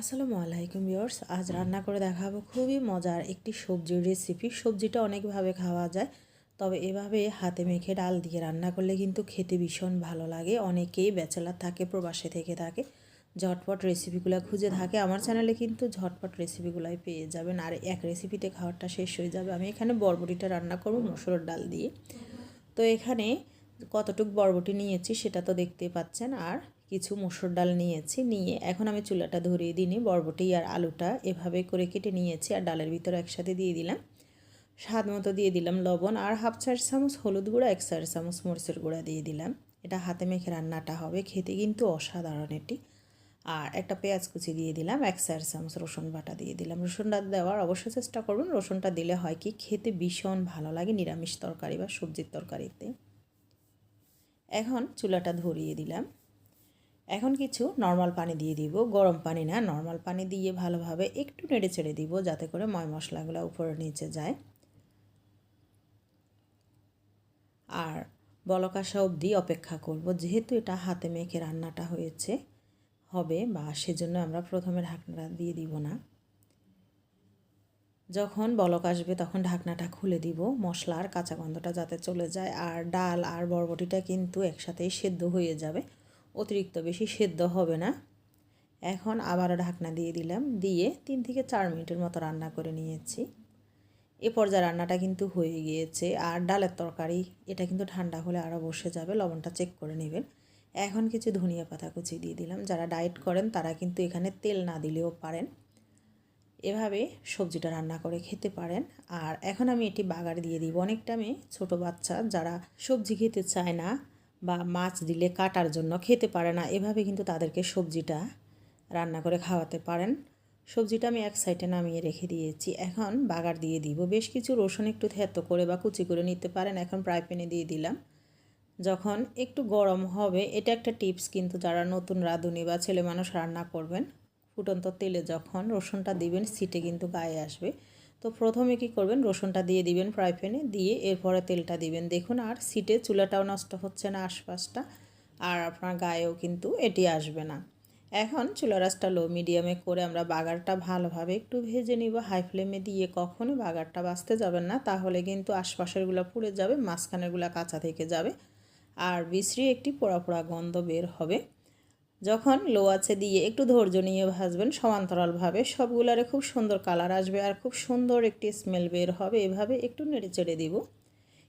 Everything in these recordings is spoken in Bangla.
আসসালামু আলাইকুম ভিউয়ার্স, আজ রান্না করে দেখাবো খুবই মজার একটি সবজির রেসিপি সবজিটা অনেকভাবে খাওয়া যায়, তবে এভাবে হাতে মেখে ডাল দিয়ে রান্না করলে কিন্তু খেতে ভীষণ ভালো লাগে। অনেকেই ব্যাচেলার থাকে, প্রবাসে থেকে থাকে। ঝটপট রেসিপিগুলো খুঁজে থাকে। আমার চ্যানেলে কিন্তু ঝটপট রেসিপিগুলাই পেয়ে যাবেন। আর এক রেসিপিতে খাওয়ারটা শেষ হয়ে যাবে। আমি এখানে বরবটিটা রান্না করব মসুরের ডাল দিয়ে। তো এখানে কতটুক বরবটি নিয়েছি সেটা তো দেখতে পাচ্ছেন। আর কিছু মুসুর ডাল নিয়েছি, নিয়ে এখন আমি চুলাটা ধরিয়ে দিইনি, বরবটি আর আলুটা এভাবে করে কেটে নিয়েছি আর ডালের ভিতরে একসাথে দিয়ে দিলাম। স্বাদ মতো দিয়ে দিলাম লবণ আর হাফ চার চামচ হলুদ গুঁড়া, এক চার চামচ মরিচের গুঁড়া দিয়ে দিলাম। এটা হাতে মেখে রান্নাটা হবে, খেতে কিন্তু অসাধারণ এটি। আর একটা পেঁয়াজ কুচি দিয়ে দিলাম, এক চার চামচ রসুন বাটা দিয়ে দিলাম। রসুনটা দেওয়ার অবশ্যই চেষ্টা করবেন, রসুনটা দিলে হয় কি খেতে ভীষণ ভালো লাগে, নিরামিষ তরকারি বা সবজির তরকারিতে। এখন চুলাটা ধরিয়ে দিলাম। এখন কিছু নর্মাল পানি দিয়ে দিব, গরম পানি না নর্মাল পানি দিয়ে ভালোভাবে একটু নেড়ে চেড়ে দিব যাতে করে ময় মশলাগুলো উপরে নিচে যায়। আর বলকাশা অবধি অপেক্ষা করব, যেহেতু এটা হাতে মেখে রান্নাটা হয়েছে, হবে বা সেজন্য আমরা প্রথমে ঢাকনাটা দিয়ে দিব না। যখন বলক আসবে তখন ঢাকনাটা খুলে দিব মশলা আর কাঁচা গন্ধটা যাতে চলে যায়, আর ডাল আর বরবটিটা কিন্তু একসাথেই সেদ্ধ হয়ে যাবে। অতিরিক্ত বেশি সেদ্ধ হবে না। এখন আবারও ঢাকনা দিয়ে দিলাম, দিয়ে তিন থেকে চার মিনিটের মতো রান্না করে নিয়েছি। এ পর্যায়ে রান্নাটা কিন্তু হয়ে গিয়েছে, আর ডালের তরকারি, এটা কিন্তু ঠান্ডা হলে আরও বসে যাবে, লবণটা চেক করে নেবেন। এখন কিছু ধনিয়া পাতা কুচি দিয়ে দিলাম, যারা ডায়েট করেন তারা কিন্তু এখানে তেল না দিলেও পারেন। এভাবে সবজিটা রান্না করে খেতে পারেন। আর এখন আমি এটি বাগার দিয়ে দিব, অনেকটা আমি ছোটো বাচ্চা, যারা সবজি খেতে চায় না বা মাছ দিলে কাটার জন্য খেতে পারে না। এভাবে কিন্তু তাদেরকে সবজিটা রান্না করে খাওয়াতে পারেন। সবজিটা আমি এক সাইডে নামিয়ে রেখে দিয়েছি। এখন বাগার দিয়ে দিব। বেশ কিছু রসুন একটু থেতো করে বা কুচি করে নিতে পারেন। এখন প্রায় প্যানে দিয়ে দিলাম। যখন একটু গরম হবে, এটা একটা টিপস কিন্তু যারা নতুন রাঁধুনি বা ছেলে মানুষ রান্না করবেন, ফুটন্ত তেলে যখন রসুনটা দিবেন, সিটে কিন্তু গায়ে আসবে। তো প্রথমে কি করবেন? রসুনটা দিয়ে দিবেন ফ্রাই প্যানে, দিয়ে এরপরে তেলটা দিবেন। দেখুন, আর সিটে চুলাটাও নষ্ট হচ্ছে না আশপাশটা, আর আপনার গায়েও কিন্তু এটি আসবে না। এখন চুলা রাসটা লো মিডিয়ামে করে আমরা বাগারটা ভালোভাবে একটু ভেজে নিব। হাই ফ্লেমে দিয়ে কখনো বাগারটা বাঁচতে যাবেন না, তাহলে কিন্তু আশপাশেরগুলো পুড়ে যাবে, মাঝখানেরগুলো কাঁচা থেকে যাবে, আর বিশ্রী একটি পোড়া পোড়া গন্ধ বের হবে। যখন লো আছে দিয়ে একটু ধৈর্য নিয়ে ভাজবেন, সমান্তরালভাবে সবগুলারে খুব সুন্দর কালার আসবে আর খুব সুন্দর একটি স্মেল বের হবে। এভাবে একটু নেড়ে চেড়ে দিব।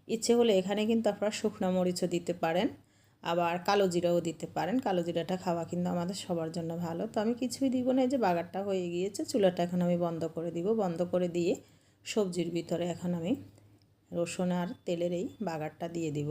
ইচ্ছে হলে এখানে কিন্তু আপনারা শুকনো মরিচও দিতে পারেন, আবার কালো জিরাও দিতে পারেন। কালো জিরাটা খাওয়া কিন্তু আমাদের সবার জন্য ভালো। তো আমি কিছুই দিব না যে বাগারটা হয়ে গিয়েছে, চুলাটা এখন আমি বন্ধ করে দিব। বন্ধ করে দিয়ে সবজির ভিতরে এখন আমি রসুন আর তেলের এই বাগারটা দিয়ে দিব।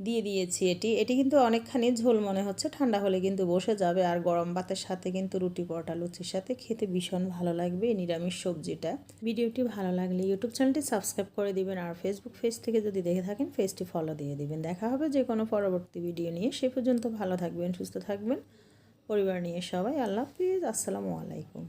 দিয়ে দিয়েছি এটি। এটি কিন্তু অনেকখানি ঝোল মনে হচ্ছে, ঠান্ডা হলে কিন্তু বসে যাবে। আর গরম ভাতের সাথে কিন্তু রুটি, পরোটা, লুচির সাথে খেতে ভীষণ ভালো লাগবে এই নিরামিষ সবজিটা। ভিডিওটি ভালো লাগলে ইউটিউব চ্যানেলটি সাবস্ক্রাইব করে দিবেন আর ফেসবুক পেজ থেকে যদি দেখে থাকেন পেজটি ফলো দিয়ে দিবেন। দেখা হবে যে কোনো পরবর্তী ভিডিও নিয়ে। সে পর্যন্ত ভালো থাকবেন, সুস্থ থাকবেন। পরিবার নিয়ে সবাই আল্লাহ হাফিজ। আসসালামু আলাইকুম।